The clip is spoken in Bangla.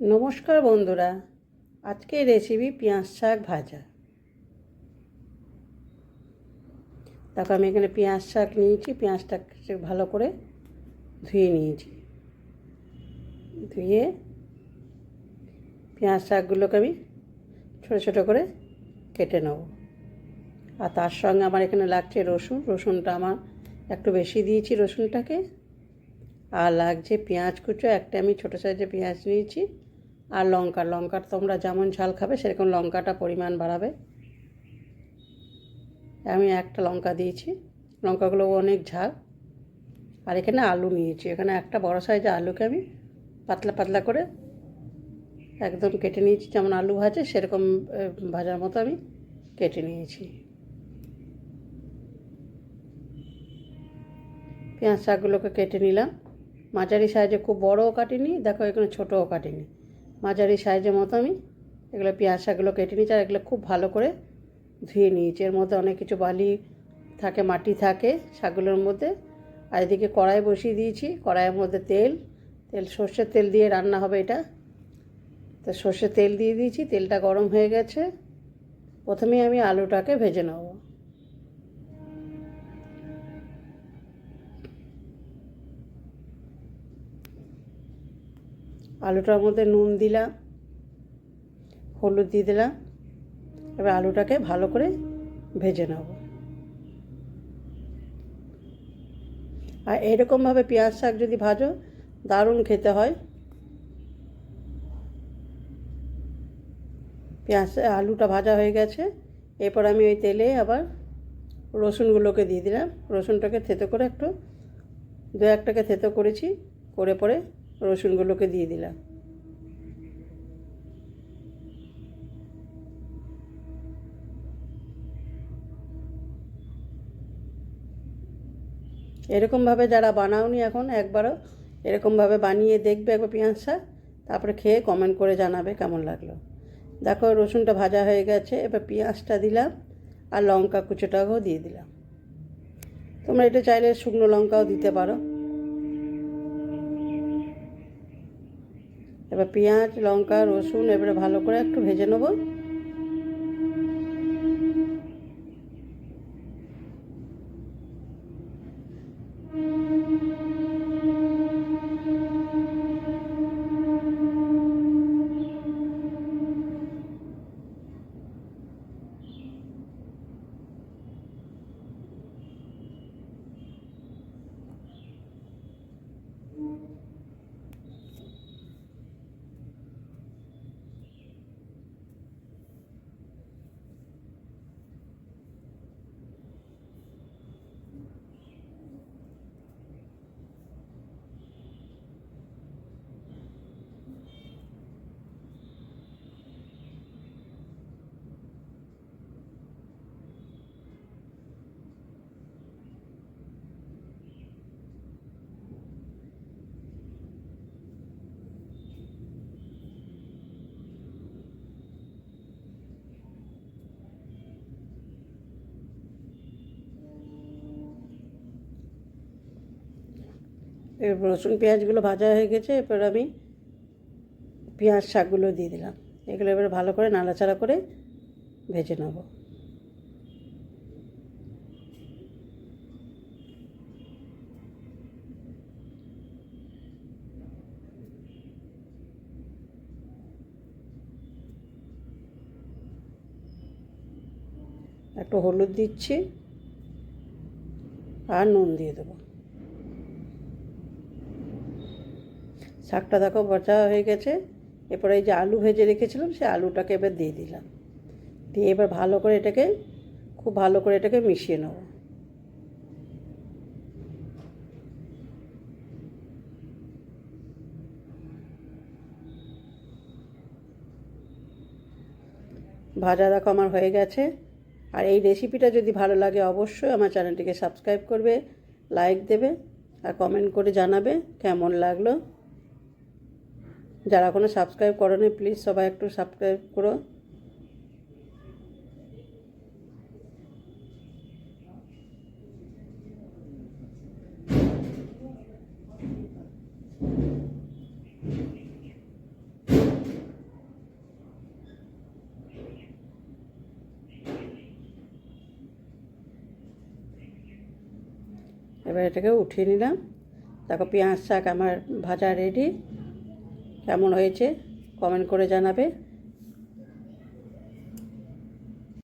নমস্কার বন্ধুরা, আজকের রেসিপি পেঁয়াজ শাক ভাজা। দেখো, আমি এখানে পেঁয়াজ শাক নিয়েছি, পেঁয়াজটাকে ভালো করে ধুয়ে নিয়েছি। ধুয়ে পেঁয়াজ শাকগুলোকে আমি ছোটো ছোটো করে কেটে নেব। আর তার সঙ্গে আমার এখানে লাগছে রসুন। রসুনটা আমার একটু বেশি দিয়েছি রসুনটাকে। আর লাগছে পেঁয়াজ কুচো। একটা আমি ছোটো সাইজে পেঁয়াজ নিয়েছি। আর লঙ্কা, লঙ্কার তোমরা যেমন ঝাল খাবে, সেরকম লঙ্কাটা পরিমাণ বাড়াবে। আমি একটা লঙ্কা দিয়েছি। লঙ্কাগুলো অনেক ঝাল। আর এখানে আলু নিয়েছি। এখানে একটা বড় সাইজের আলুকে আমি পাতলা পাতলা করে একদম কেটে নিয়েছি। যেমন আলু ভাজে, সেরকম ভাজার মতো আমি কেটে নিয়েছি। পেঁয়াজ শাকগুলোকে কেটে নিলাম। মাঝারি সাইজে খুব বড়ও কাটিনি, দেখো এখানে ছোটোও কাটিনি। মাঝারি সাইজের মতো আমি এগুলো পেঁয়াজ শাকগুলো কেটে নিয়েছি আর এগুলো খুব ভালো করে ধুয়ে নিয়েছি। এর মধ্যে অনেক কিছু বালি থাকে, মাটি থাকে শাকগুলোর মধ্যে। আর এদিকে কড়াই বসিয়ে দিয়েছি। কড়াইয়ের মধ্যে তেল তেল, সর্ষের তেল দিয়ে রান্না হবে এটা। তো সর্ষের তেল দিয়ে দিয়েছি। তেলটা গরম হয়ে গেছে। প্রথমেই আমি আলুটাকে ভেজে নেব। আলুটার মধ্যে নুন দিলাম, হলুদ দিয়ে দিলাম, এবার আলুটাকে ভালো করে ভেজে নেব। আর এরকমভাবে পেঁয়াজ শাক যদি ভাজো, দারুণ খেতে হয়। পেঁয়াজ, আলুটা ভাজা হয়ে গেছে, এরপর আমি ওই তেলে আবার রসুনগুলোকে দিয়ে দিলাম। রসুনটাকে থেতো করে একটু, দু একটাকে থেতো করেছি, করে পরে রসুনগুলোকে দিয়ে দিলাম। এরকমভাবে যারা বানাওনি এখন একবারও, এরকমভাবে বানিয়ে দেখবে একবার পেঁয়াজ শাক, তারপরে খেয়ে কমেন্ট করে জানাবে কেমন লাগল। দেখো রসুনটা ভাজা হয়ে গেছে, এবার পেঁয়াজটা দিলাম আর লঙ্কা কুচোটাও দিয়ে দিলাম। তোমরা এটা চাইলে শুকনো লঙ্কাও দিতে পারো। এবার পেঁয়াজ লঙ্কা রসুন এবারে ভালো করে একটু ভেজে নেব এরপর রসুন পেঁয়াজগুলো ভাজা হয়ে গেছে এরপর আমি পেঁয়াজ শাকগুলো দিয়ে দিলাম। এগুলো এবার ভালো করে নাড়াচাড়া করে ভেজে নেব। একটু হলুদ দিচ্ছি আর নুন দিয়ে দেবো। শাকটা দেখো বাঁচা হয়ে গেছে। এরপরে এই যে আলু ভেজে রেখেছিলাম, সে আলুটাকে এবার দিয়ে দিলাম। দিয়ে এবার ভালো করে এটাকে, খুব ভালো করে এটাকে মিশিয়ে নেব। ভাজা দেখো আমার হয়ে গেছে। আর এই রেসিপিটা যদি ভালো লাগে অবশ্যই আমার চ্যানেলটিকে সাবস্ক্রাইব করবে, লাইক দেবে আর কমেন্ট করে জানাবে কেমন লাগল। যারা কোনো সাবস্ক্রাইব করেনি প্লিজ সবাই একটু সাবস্ক্রাইব করো। এবার এটাকে উঠিয়ে নিলাম। তারপর পেঁয়াজ শাক আমার ভাজা রেডি কেমন হয়েছে? কমেন্ট করে জানাবে।